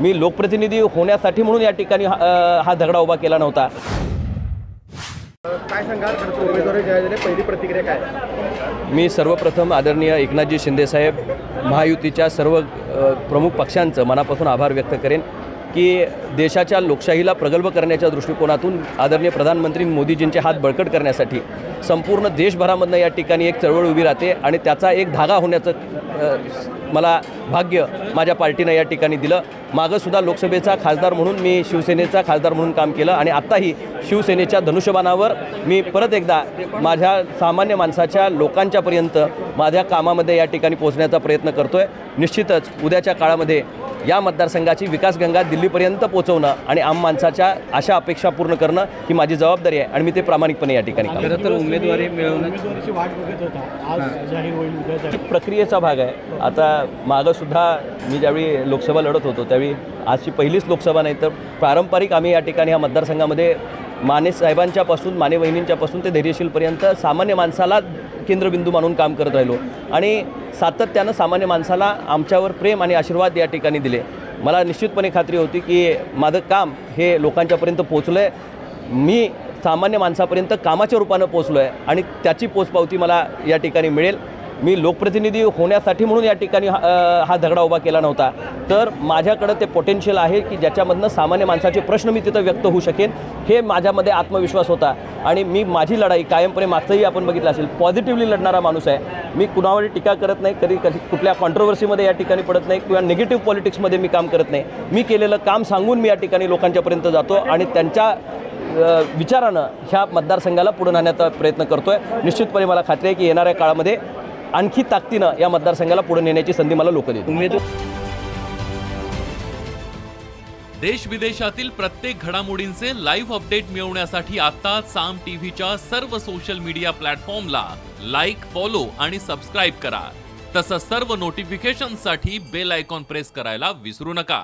मी लोकप्रतिनिधी होण्यासाठी म्हणून या ठिकाणी हा झगडा उभा केला नव्हता. काय सांगाल? पहिली प्रतिक्रिया काय? मी सर्वप्रथम आदरणीय एकनाथजी शिंदेसाहेब महायुतीच्या सर्व प्रमुख पक्षांचं मनापासून आभार व्यक्त करेन की देशाच्या लोकशाहीला प्रगल्भ करण्याच्या दृष्टिकोनातून आदरणीय प्रधानमंत्री मोदीजींचे हात बळकट करण्यासाठी संपूर्ण देशभरामधनं या ठिकाणी एक चळवळ उभी राहते आणि त्याचा एक धागा होण्याचं मला भाग्य माझ्या पार्टीनं या ठिकाणी दिलं. मागंसुद्धा लोकसभेचा खासदार म्हणून मी शिवसेनेचा खासदार म्हणून काम केलं आणि आत्ताही शिवसेनेच्या धनुष्यबाणावर मी परत एकदा माझ्या सामान्य माणसाच्या लोकांच्यापर्यंत माझ्या कामामध्ये या ठिकाणी पोहोचण्याचा प्रयत्न करतो आहे निश्चितच उद्याच्या काळामध्ये या मतदारसंघाची विकासगंगा दिल्लीपर्यंत पोहोचवणं आणि आम माणसाच्या आशा अपेक्षा पूर्ण करणं ही माझी जबाबदारी आहे आणि मी ते प्रामाणिकपणे या ठिकाणी उमेदवारी मिळवणं उमेदवारीची वाट बघत होता. आज जाहीर होईल उद्या जाहीर. प्रक्रियेचा भाग आहे. आता मागंसुद्धा मी ज्यावेळी लोकसभा लढत होतो त्यावेळी आजची पहिलीच लोकसभा नाही तर पारंपरिक आम्ही या ठिकाणी ह्या मतदारसंघामध्ये माने साहेबांच्यापासून माने वहिनींच्यापासून ते धैर्यशीलपर्यंत सामान्य माणसाला केंद्रबिंदू मानून काम करत राहिलो. आणि सातत्यानं सामान्य माणसाला आमच्यावर प्रेम आणि आशीर्वाद या ठिकाणी दिले. मला निश्चितपणे खात्री होती की माझं काम हे लोकांच्यापर्यंत पोचलं आहे मी सामान्य माणसापर्यंत कामाच्या रूपानं पोचलो आहे आणि त्याची पोचपावती मला या ठिकाणी मिळेल. मी लोकप्रतिनिधी होण्यासाठी म्हणून या ठिकाणी हा हा झगडा उभा केला नव्हता. तर माझ्याकडं ते पोटेन्शियल आहे की ज्याच्यामधनं सामान्य माणसाचे प्रश्न मी तिथं व्यक्त होऊ शकेन हे माझ्यामध्ये आत्मविश्वास होता. आणि मी माझी लढाई कायमपणे मागचंही आपण बघितलं असेल पॉझिटिव्हली लढणारा माणूस आहे. मी कुणावर टीका करत नाही कधी कधी कुठल्या कॉन्ट्रोवर्सीमध्ये या ठिकाणी पडत नाही किंवा निगेटिव्ह पॉलिटिक्समध्ये मी काम करत नाही. मी केलेलं काम सांगून मी या ठिकाणी लोकांच्यापर्यंत जातो आणि त्यांच्या विचारानं ह्या मतदारसंघाला पुढे नेण्याचा प्रयत्न करतो आहे निश्चितपणे मला खात्री आहे की येणाऱ्या काळामध्ये आणखी ताकदीनं या मतदारसंघाला पुढे नेण्याची संधी मला लोक देतील. उमेदवार देश विदेशातील प्रत्येक घडामोडींचे लाईव्ह अपडेट मिळवण्यासाठी आता साम टीव्हीच्या सर्व सोशल मीडिया प्लॅटफॉर्मला लाईक फॉलो आणि सबस्क्राईब करा. तसंच सर्व नोटिफिकेशनसाठी बेल आयकॉन प्रेस करायला विसरू नका.